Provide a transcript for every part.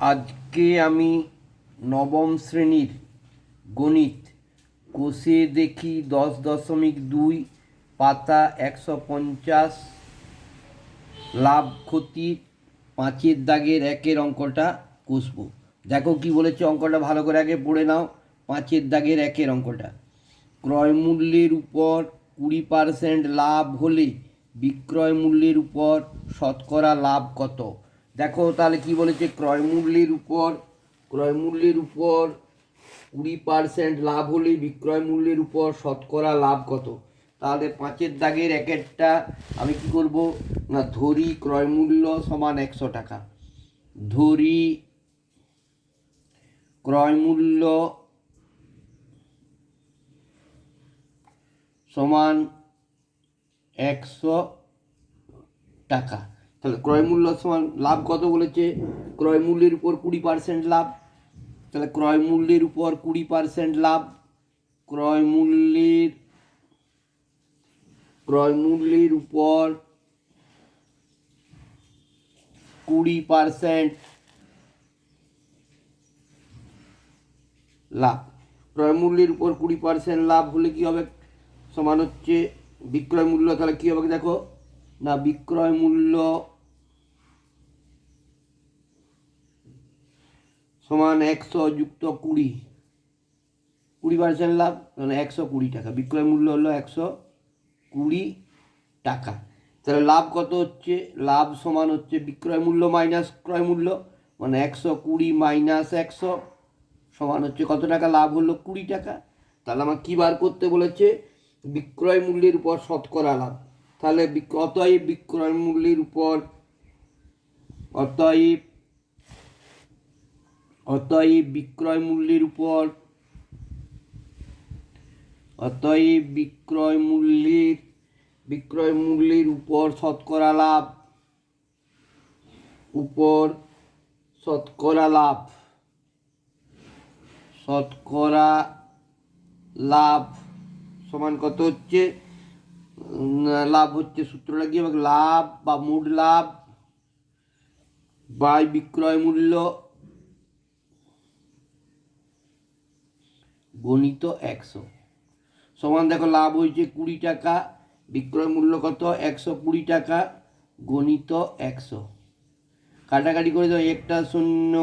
আজকে আমি নবম শ্রেণির গণিত কোষে দেখি দশ দশমিক দুই পাতা একশো পঞ্চাশ লাভ ক্ষতির পাঁচের দাগের একের অঙ্কটা কষবো। দেখো কি বলেছে অঙ্কটা ভালো করে আগে পড়ে নাও, পাঁচের দাগের একের অঙ্কটা। ক্রয় মূল্যের উপর কুড়ি পার্সেন্ট লাভ হলে বিক্রয় মূল্যের উপর শতকরা লাভ কত? দেখো তাহলে কি বলেছে? ক্রয় মূল্যের উপর, ক্রয় মূল্যের উপর কুড়ি পার্সেন্ট লাভ হলে বিক্রয় মূল্যের উপর শতকরা লাভ কত? তাহলে পাঁচের দাগের এক একটা আমি কি করব? না, ধরি ক্রয় মূল্য সমান একশো টাকা। ধরি ক্রয় মূল্য সমান একশো টাকা। তাহলে ক্রয় মূল্য সমান লাভ কত বলেছে? ক্রয় মূল্যের উপর কুড়ি পার্সেন্ট লাভ। তাহলে ক্রয় মূল্যের উপর কুড়ি পার্সেন্ট লাভ। ক্রয় মূল্যের ক্রয় মূল্যের উপর কুড়ি পার্সেন্ট লাভ। ক্রয় মূল্যের উপর কুড়ি পার্সেন্ট লাভ হলে কি হবে? সমান হচ্ছে বিক্রয় মূল্য। তাহলে কি হবে দেখো? না, বিক্রয় মূল্য সমান একশো যুক্ত কুড়ি। কুড়ি পার্সেন্ট লাভ মানে একশো কুড়ি টাকা। বিক্রয় মূল্য হলো একশো কুড়ি টাকা। তাহলে লাভ কত হচ্ছে? লাভ সমান হচ্ছে বিক্রয় মূল্য মাইনাস ক্রয় মূল্য মানে একশো কুড়ি মাইনাস একশো সমান হচ্ছে কত টাকা? লাভ হলো কুড়ি টাকা। তাহলে আমার কী বার করতে বলেছে? বিক্রয় মূল্যের উপর শতকরা লাভ। তাহলে অতএব বিক্রয় মূল্যের উপর অতএব অতএব বিক্রয় মূল্যের উপর, অতএব বিক্রয় মূল্যের বিক্রয় মূল্যের উপর শতকরা লাভ, উপর শতকরা লাভ শতকরা লাভ সমান কত হচ্ছে? লাভ হচ্ছে সূত্রটা হবে লাভ বা মোট লাভ, বাই বিক্রয় মূল্য গণিত একশো। সমান দেখো, লাভ হয়েছে কুড়ি টাকা, বিক্রয় মূল্য কত? একশো কুড়ি টাকা, গণিত একশো। কাটাকাটি করে দাও, একটা শূন্য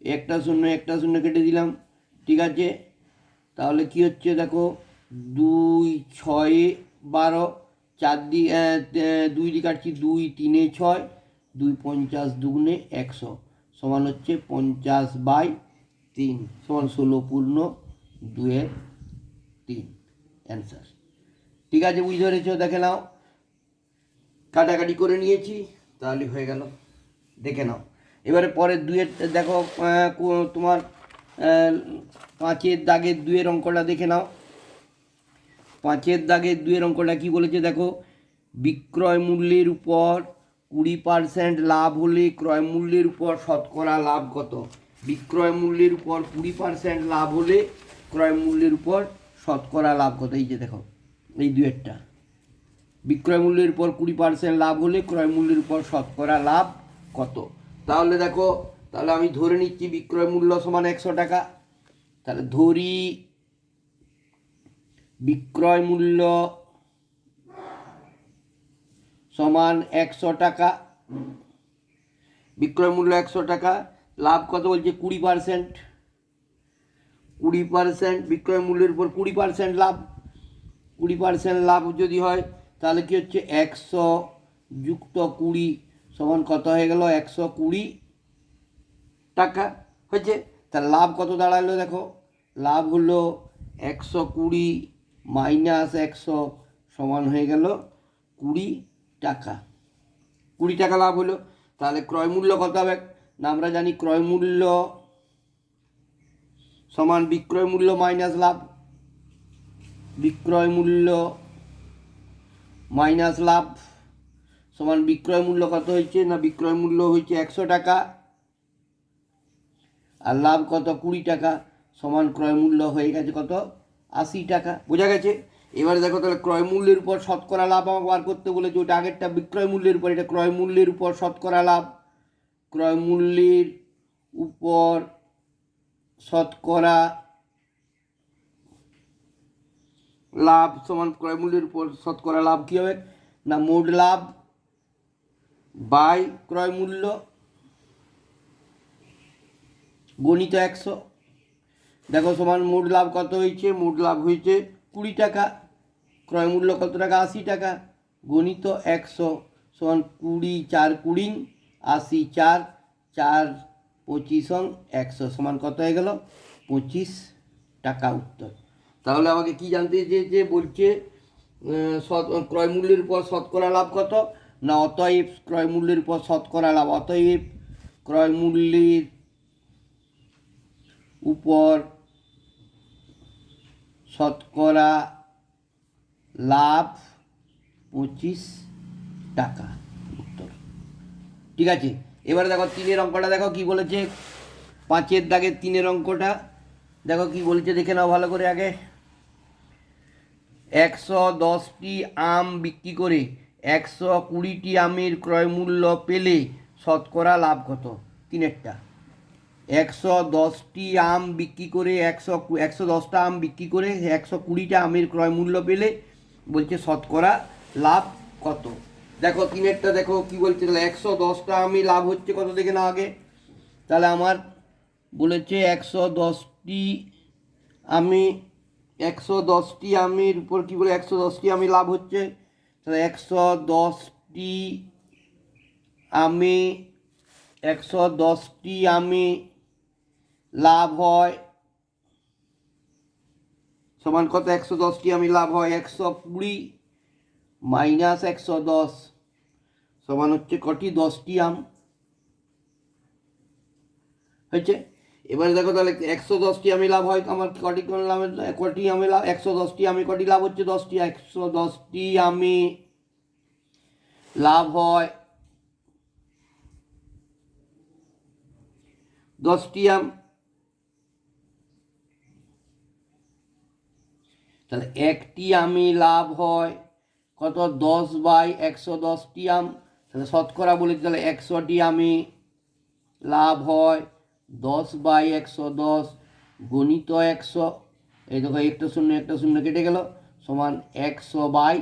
একটা শূন্য একটা শূন্য কেটে দিলাম, ঠিক আছে? তাহলে কি হচ্ছে দেখো, দুই ছয়ে বারো, চার দি দুই দি কাটছি দুই, তিনে ছয়, দুই পঞ্চাশ দুগুণে একশো। সমান হচ্ছে পঞ্চাশ বাই তিন, সমান ষোলো পূর্ণ দুয়ের তিন অ্যান্সার ঠিক আছে, বুঝতে পেরেছ? দেখে নাও। কাটাকাটি করে নিয়েছি, তাহলে হয়ে গেল। দেখে নাও। এবারে পরের দুয়ের, দেখো তোমার পাঁচের দাগের দুয়ের অঙ্কটা দেখে নাও। পাঁচের দাগের দুয়ের অঙ্কটা কি বলেছে দেখো? বিক্রয় মূল্যের উপর কুড়ি পার্সেন্ট লাভ হলে ক্রয় মূল্যের উপর শতকরা লাভ কত? বিক্রয় মূল্যের উপর কুড়ি পার্সেন্ট লাভ হলে ক্রয় মূল্যের উপর শতকরা লাভ কত? এই যে দেখো, এই দুয়েরটা বিক্রয় মূল্যের উপর কুড়ি পার্সেন্ট লাভ হলে ক্রয় মূল্যের উপর শতকরা লাভ কত? তাহলে দেখো, তাহলে আমি ধরে নিচ্ছি বিক্রয় মূল্য সমান একশো টাকা। তাহলে ধরি বিক্রয় মূল্য সমান একশো টাকা। বিক্রয় মূল্য একশো টাকা, লাভ কত বলছে? কুড়ি পার্সেন্ট কুড়ি পার্সেন্ট বিক্রয় মূল্যের উপর কুড়ি পার্সেন্ট লাভ। কুড়ি পার্সেন্ট লাভ যদি হয়, তাহলে কি হচ্ছে? একশো যুক্ত কুড়ি সমান কত হয়ে গেল? একশো কুড়ি টাকা হয়েছে। তার লাভ কত দাঁড়াল দেখো? লাভ হলো একশো কুড়ি মাইনাস একশো সমান হয়ে গেল কুড়ি টাকা। কুড়ি টাকা লাভ হলো। তাহলে ক্রয় মূল্য কত হবে? না আমরা জানি ক্রয় মূল্য সমান বিক্রয় মূল্য মাইনাস লাভ। বিক্রয় মূল্য মাইনাস লাভ। সমান বিক্রয় মূল্য কত হয়েছে না বিক্রয় মূল্য হয়েছে একশো টাকা? আর লাভ কত কুড়ি টাকা? সমান ক্রয় মূল্য হয়ে গেছে কত? আশি টাকা। বোঝা গেছে? এবারে দেখো তাহলে ক্রয় মূল্যের উপর শতকরা লাভ আমাকে বার করতে বলেছে। ওটা আগেরটা বিক্রয় মূল্যের উপর, এটা ক্রয় মূল্যের উপর শতকরা লাভ। ক্রয় মূল্যের উপর শতকরা লাভ সমান ক্রয় মূল্যের উপর শতকরা লাভ কী হবে? না, মোট লাভ বাই ক্রয় মূল্য গণিত একশো। দেখো, সমান মোট লাভ কত হয়েছে? মোট লাভ হয়েছে কুড়ি টাকা। ক্রয় মূল্য কত টাকা? আশি টাকা। গণিত একশো সমান কুড়ি চার কুড়ি আশি চার। চার পঁচিশ একশো সমান কত হয়ে গেল? পঁচিশ টাকা উত্তর। তাহলে আমাকে কি জানতে চেয়েছে বলছে আহ, শত ক্রয় মূল্যের উপর শতকরা লাভ কত? না অতএব ক্রয় মূল্যের উপর শতকরা লাভ। অতএব ক্রয় মূল্যের উপর শতকরা লাভ পঁচিশ টাকা উত্তর। ঠিক আছে? এবারে দেখো তিনের অঙ্কটা, দেখো কি বলেছে? পাঁচের দাগের তিনের অঙ্কটা। দেখো কি বলেছে, দেখে নাও ভালো করে আগে। একশো দশটি আম বিক্রি করে একশো কুড়িটি আমের ক্রয় মূল্য পেলে শতকরা লাভ কত? তিনেরটা। একশো দশটি আম বিক্রি করে একশো একশো দশটা আম বিক্রি করে একশো কুড়িটা আমের ক্রয় মূল্য পেলে বলছে শতকরা লাভ কত? দেখো, তিনেরটা দেখো, কি বলছে? তাহলে একশো দশটা আমি লাভ হচ্ছে কত দেখে না আগে? তাহলে আমার বলেছে একশো দশটি আমি, একশো দশটি আমির উপর কী বলে, একশো দশটি আমি লাভ হচ্ছে? তাহলে একশো দশটি আমি, একশো দশটি আমি লাভ হয়, সমান কত? একশো দশটি আমি লাভ হয়, একশো কুড়ি মাইনাস একশো দশ। সমান হচ্ছে কটি? দশটি আম। হয়েছে? এবারে দেখো তাহলে একশো দশটি আমি লাভ হয়, আমার কটি কোন লাভ কটি আমি লাভ, একশো দশটি আমি কটি লাভ হচ্ছে দশটি? একশো দশটি আমি লাভ হয় দশটি আম। তাহলে একটি আমি লাভ হয় কত? দশ বাই একশো দশটি আম। তাহলে শতকরা বলেছি তাহলে একশোটি আমি লাভ হয় দশ বাই একশো দশ গণিত একশো। এই দেখো একটা শূন্য একটা শূন্য কেটে গেল, সমান একশো বাই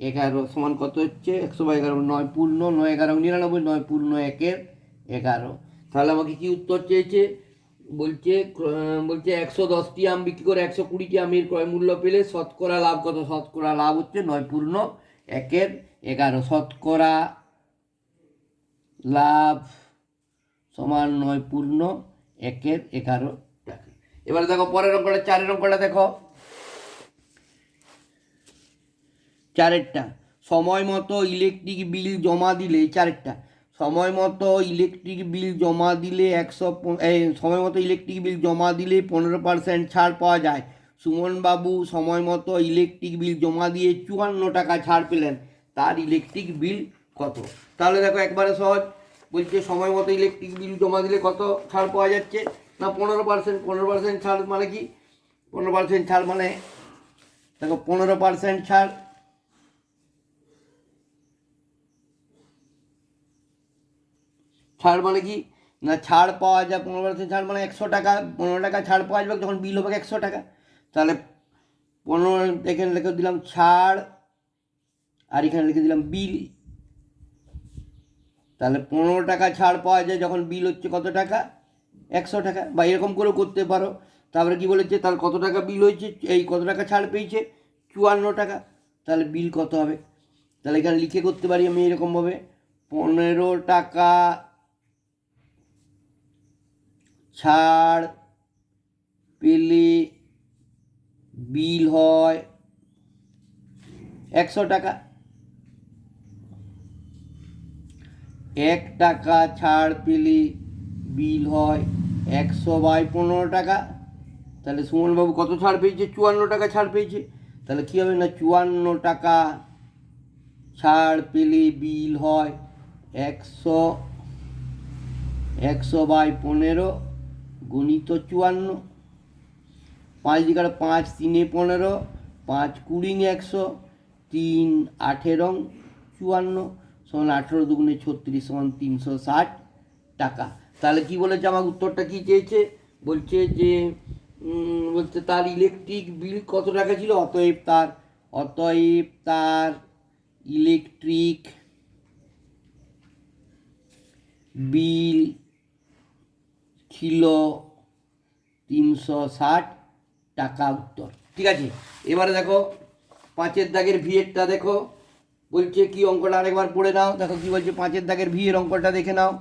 এগারো, সমান কত হচ্ছে? একশো বাই এগারো, নয় পূর্ণ, নয় এগারো, নিরানব্বই, নয় পূর্ণ একের এগারো। তাহলে আমাকে কি উত্তর চেয়েছে? বলছে বলছে একশো দশটি আম বিক্রি করে একশো কুড়িটি আমের ক্রয় মূল্য পেলে শতকরা লাভ কত? শতকরা লাভ হচ্ছে নয় পূর্ণ একের এগারো। শতকরা লাভ সমান নয় পূর্ণ একের এগারো টাকা। এবারে দেখো পরের অঙ্কটা, চারের অঙ্কটা দেখো। চারেরটা। সময় মতো ইলেকট্রিক বিল জমা দিলে, চারেরটা। সময় মতো ইলেকট্রিক বিল জমা দিলে একশো সময় মতো ইলেকট্রিক বিল জমা দিলে পনেরো পার্সেন্ট ছাড় পাওয়া যায়। সুমনবাবু সময় মতো ইলেকট্রিক বিল জমা দিয়ে চুয়ান্ন টাকা ছাড় পেলেন। তার ইলেকট্রিক বিল কত? তাহলে দেখো একবারে সহজ। বলছে সময় মতো ইলেকট্রিক বিল জমা দিলে কত ছাড় পাওয়া যাচ্ছে? না, পনেরো পার্সেন্ট পনেরো পার্সেন্ট ছাড় মানে কি? পনেরো পার্সেন্ট ছাড় মানে দেখো পনেরো পার্সেন্ট ছাড়। ছাড় মানে কি? না, ছাড় পাওয়া যায়, পনেরো পার্সেন্ট ছাড় মানে একশো টাকা, পনেরো টাকা ছাড় পাওয়া যাবে, যখন বিল হবে একশো টাকা। তাহলে পনেরো, এখানে লিখে দিলাম ছাড়, আর এখানে লিখে দিলাম বিল তাহলে পনেরো টাকা ছাড় পাওয়া যায় যখন বিল হচ্ছে কত টাকা? একশো টাকা। বা এরকম করেও করতে পারো। তারপরে কি বলেছে? তাহলে কত টাকা বিল হয়েছে? এই কত টাকা ছাড় পেয়েছে? চুয়ান্ন টাকা। তাহলে বিল কত হবে? তাহলে এখানে লিখে করতে পারি আমি এরকমভাবে। পনেরো টাকা ছাড় পেলে বিল হয় একশো টাকা। এক টাকা ছাড় পেলে বিল হয় একশো বাই পনেরো টাকা। তাহলে সুমনবাবু কত ছাড় পেয়েছে? চুয়ান্ন টাকা ছাড় পেয়েছে। তাহলে কী হবে না? চুয়ান্ন টাকা ছাড় পেলে বিল হয় একশো একশো বাই পনেরো গণিত চুয়ান্ন। পাঁচ দিকে পাঁচ, তিনে পনেরো, পাঁচ কুড়ি একশো, তিন আঠেরো, চুয়ান্ন। সমান আঠেরো দুগুণে ছত্রিশ সমান তিনশো ষাট টাকা। তাহলে কি বলেছে আমার উত্তরটা কি চেয়েছে? বলছে যে বলছে তার ইলেকট্রিক বিল কত টাকা ছিল? অতএব তার অতএব তার ইলেকট্রিক বিল ছিল তিনশো ষাট টাকা উত্তর। ঠিক আছে? এবারে দেখো, পাঁচের দাগের ভিএরটা দেখো। বলছে, কি অঙ্কটা আরেকবার পড়ে নাও। দেখো কি বলছে, পাঁচের দাগের ভিএর অঙ্কটা দেখে নাও।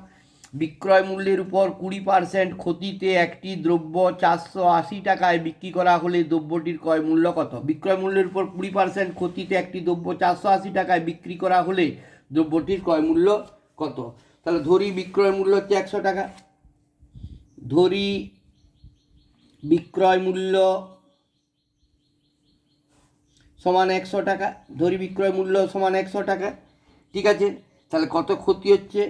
বিক্রয় মূল্যের উপর কুড়ি পার্সেন্ট ক্ষতিতে একটি দ্রব্য চারশো আশি টাকায় বিক্রি করা হলে দ্রব্যটির ক্রয় মূল্য কত? বিক্রয় মূল্যের উপর কুড়ি পার্সেন্ট ক্ষতিতে একটি দ্রব্য চারশো আশি টাকায় বিক্রি করা হলে দ্রব্যটির ক্রয় মূল্য কত? তাহলে ধরি বিক্রয় মূল্য হচ্ছে একশো টাকা। ধরি বিক্রয় মূল্য সমান একশো টাকা, ধরি বিক্রয় মূল্য সমান একশো টাকা, ঠিক আছে? তাহলে কত ক্ষতি হচ্ছে?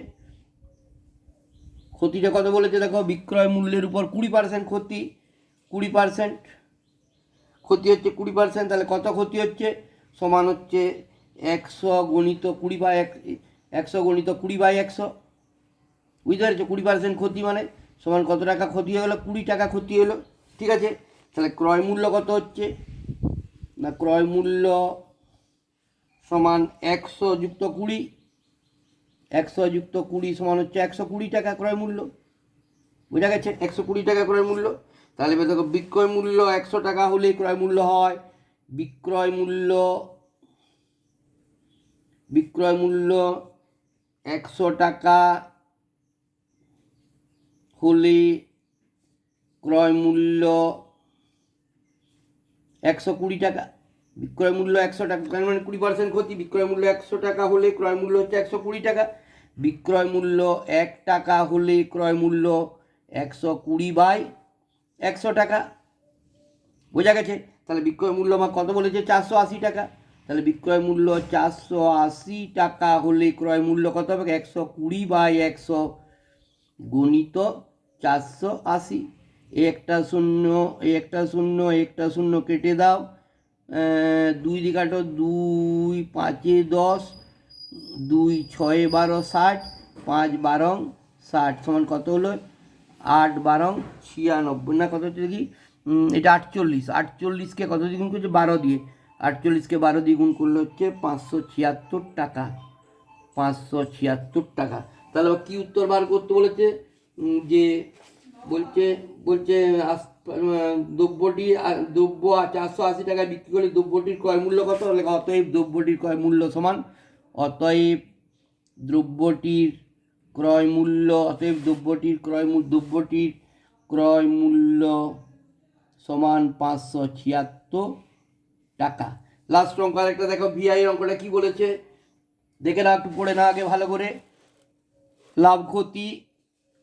ক্ষতিটা কত বলেছে দেখো? বিক্রয় মূল্যের উপর কুড়ি পার্সেন্ট ক্ষতি, কুড়ি পার্সেন্ট ক্ষতি হচ্ছে কুড়ি পার্সেন্ট তাহলে কত ক্ষতি হচ্ছে? সমান হচ্ছে একশো গণিত কুড়ি বাই এক, একশো গণিত কুড়ি বাই একশো। বুঝতে পারছ? কুড়ি পার্সেন্ট ক্ষতি মানে সমান কত টাকা ক্ষতি হলো কুড়ি টাকা ক্ষতি হলো, ঠিক আছে? তাহলে ক্রয় মূল্য কত হচ্ছে? না ক্রয় মূল্য সমান একশো যুক্ত কুড়ি, একশো যুক্ত কুড়ি সমান হচ্ছে একশো কুড়ি টাকা ক্রয় মূল্য। বুঝা গেছে? একশো কুড়ি টাকা ক্রয় মূল্য। তাহলে দেখো, বিক্রয় মূল্য একশো টাকা হলে ক্রয় মূল্য হয়। বিক্রয় মূল্য বিক্রয় মূল্য একশো টাকা হলে ক্রয় মূল্য একশো কুড়ি টাকা। বিক্রয় মূল্য একশো টাকা, তার মানে কুড়ি পার্সেন্ট ক্ষতি। বিক্রয় মূল্য একশো টাকা হলে ক্রয় মূল্য হচ্ছে একশো কুড়ি টাকা। বিক্রয় মূল্য এক টাকা হলে ক্রয় মূল্য একশো কুড়ি বাই একশো টাকা। বোঝা গেছে? তাহলে বিক্রয় মূল্য আমার কত বলেছে? চারশো আশি টাকা। তাহলে বিক্রয় মূল্য চারশো আশি টাকা হলে ক্রয় মূল্য কত হবে? একশো কুড়ি বাই একশো গণিত চারশো আশি। একটা শূন্য একটা শূন্য একটা শূন্য কেটে দাও। দুই দিকাটো দুই পাঁচে দশ, দুই ছয় বারো ষাট, পাঁচ বারং ষাট সমান কত হলো? আট বারং ছিয়ানব্বই। না, কত হচ্ছে দেখি? এটা আটচল্লিশ। আটচল্লিশকে কত দিয়ে গুণ করছে? বারো দিয়ে। আটচল্লিশকে বারো দিয়ে গুণ করলে হচ্ছে পাঁচশো ছিয়াত্তর টাকা। পাঁচশো ছিয়াত্তর টাকা। তাহলে কী উত্তর বার করতে বলেছে? যে বলছে বলছে দ্রব্যটি দ্রব্য চারশো আশি টাকায় বিক্রি করলে দ্রব্যটির ক্রয় মূল্য কত? অতএব দ্রব্যটির ক্রয় মূল্য সমান। অতএব দ্রব্যটির ক্রয় মূল্য, অতএব দ্রব্যটির ক্রয় দ্রব্যটির ক্রয় মূল্য সমান পাঁচশো ছিয়াত্তর টাকা। লাস্ট অঙ্ক আরেকটা দেখো ভিআই অঙ্কটা কি বলেছে? দেখে নাও, একটু পড়ে না আগে ভালো করে। লাভ ক্ষতি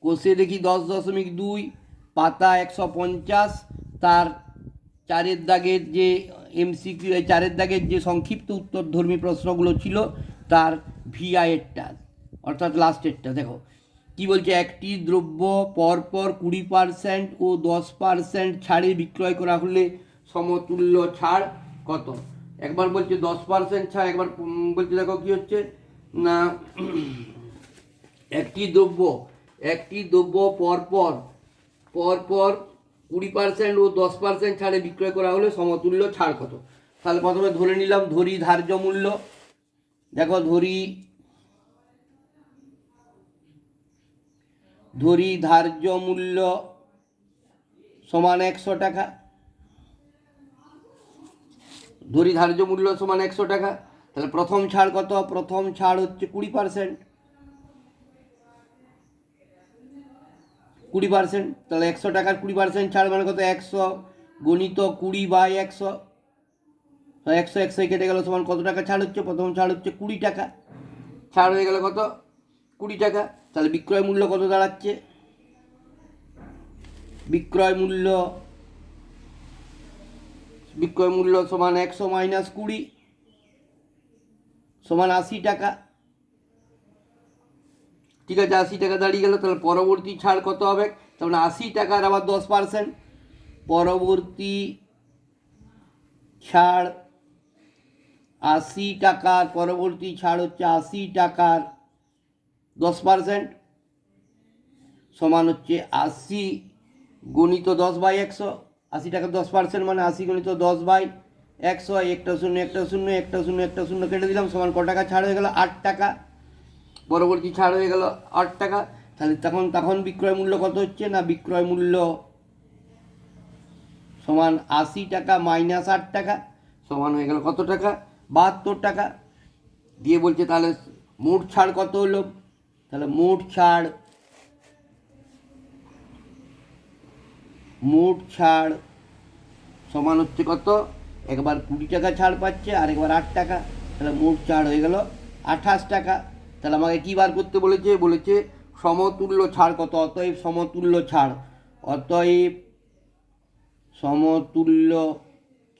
কোষে দেখি দশ দশমিক দুই, পাতা একশো পঞ্চাশ, তার চারের দাগের যে এমসিকিউ চারের দাগের যে সংক্ষিপ্ত উত্তরধর্মী প্রশ্নগুলো ছিল, তার ভিআইয়েরটা অর্থাৎ লাস্টেরটা দেখো। কি বলছে? একটি দ্রব্য পরপর কুড়ি পার্সেন্ট ও দশ পার্সেন্ট ছাড়ে বিক্রয় করা হলে সমতুল্য ছাড় কত? একবার বলছে দশ পার্সেন্ট ছাড়, একবার বলছে দেখো কি হচ্ছে? না, একটি দ্রব্য একটি দ্রব্য পরপর পরপর কুড়ি পার্সেন্ট ও দশ পার্সেন্ট ছাড়ে বিক্রয় করা হলে সমতুল্য ছাড় কত? তাহলে প্রথমে ধরে নিলাম ধরি ধার্য মূল্য। দেখো ধরি ধরি ধার্য মূল্য সমান একশো টাকা। ধরি ধার্য মূল্য সমান একশো টাকা। তাহলে প্রথম ছাড় কত? প্রথম ছাড় হচ্ছে কুড়ি পার্সেন্ট কুড়ি পার্সেন্ট তাহলে একশো টাকার কুড়ি পার্সেন্ট ছাড় মানে কত? একশো গণিত কুড়ি বাই একশো। একশো একশো কেটে গেল সমান কত টাকা ছাড় হচ্ছে? প্রথম ছাড় হচ্ছে কুড়ি টাকা। ছাড় হয়ে গেল কত? কুড়ি টাকা। তাহলে বিক্রয় মূল্য কত দাঁড়াচ্ছে? বিক্রয় মূল্য বিক্রয় মূল্য সমান একশো মাইনাস কুড়ি, সমান আশি টাকা। ঠিক আছে, আশি টাকা দাঁড়িয়ে গেল, তাহলে পরবর্তী ছাড় কত হবে? তাহলে আশি টাকার আবার দশ পার্সেন্ট পরবর্তী ছাড় আশি টাকার, পরবর্তী ছাড় হচ্ছে আশি টাকার দশ পার্সেন্ট সমান হচ্ছে আশি গণিত দশ বাই একশো। আশি টাকা দশ পার্সেন্ট মানে আশি গণিত দশ বাই একশো, একটা শূন্য একটা শূন্য একটা শূন্য একটা শূন্য কেটে দিলাম, সমান ক টাকা ছাড় হয়ে গেল? আট টাকা। পরবর্তী ছাড় হয়ে গেল আট টাকা? তাহলে তখন তখন বিক্রয় মূল্য কত হচ্ছে না বিক্রয় মূল্য? সমান আশি টাকা মাইনাস আট টাকা, সমান হয়ে গেল কত টাকা? বাহাত্তর টাকা। দিয়ে বলছে তাহলে মোট ছাড় কত হলো? তাহলে মোট ছাড় মোট ছাড় সমান হচ্ছে কত? একবার কুড়ি টাকা ছাড় পাচ্ছে আর একবার আট টাকা। তাহলে মোট ছাড় হয়ে গেল আঠাশ টাকা। তাহলে আমাকে কী বার করতে বলেছে? বলেছে, সমতুল্য ছাড় কত? অতএব সমতুল্য ছাড়। অতএব সমতুল্য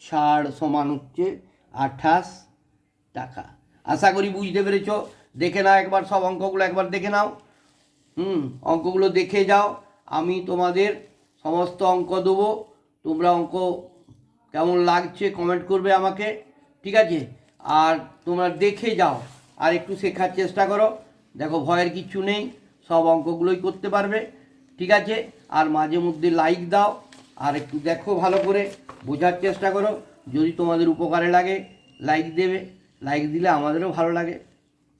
ছাড় সমান হচ্ছে আঠাশ টাকা। আশা করি বুঝতে পেরেছ। দেখে নাও একবার সব অঙ্কগুলো, একবার দেখে নাও। হুম, অঙ্কগুলো দেখে যাও। আমি তোমাদের সমস্ত অঙ্ক দেবো। তোমরা অঙ্ক কেমন লাগছে কমেন্ট করবে আমাকে, ঠিক আছে? আর তোমরা দেখে যাও। আর একটু শেখার চেষ্টা করো। দেখো, ভয়ের কিছু নেই, সব অঙ্কগুলোই করতে পারবে, ঠিক আছে? আর মাঝে মধ্যে লাইক দাও, আর একটু দেখো ভালো করে, বোঝার চেষ্টা করো। যদি তোমাদের উপকারে লাগে লাইক দেবে। লাইক দিলে আমাদেরও ভালো লাগে।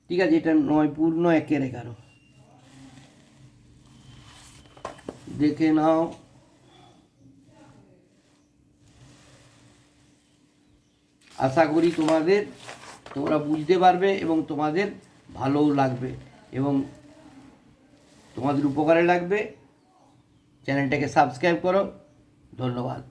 ঠিক আছে, এটা নয়, পূর্ণ একের এগারো। দেখে নাও। আশা করি তোমাদের তোমরা বুঝতে পারবে এবং তোমাদের ভালোও লাগবে এবং তোমাদের উপকারে লাগবে। চ্যানেলটাকে সাবস্ক্রাইব করো। ধন্যবাদ।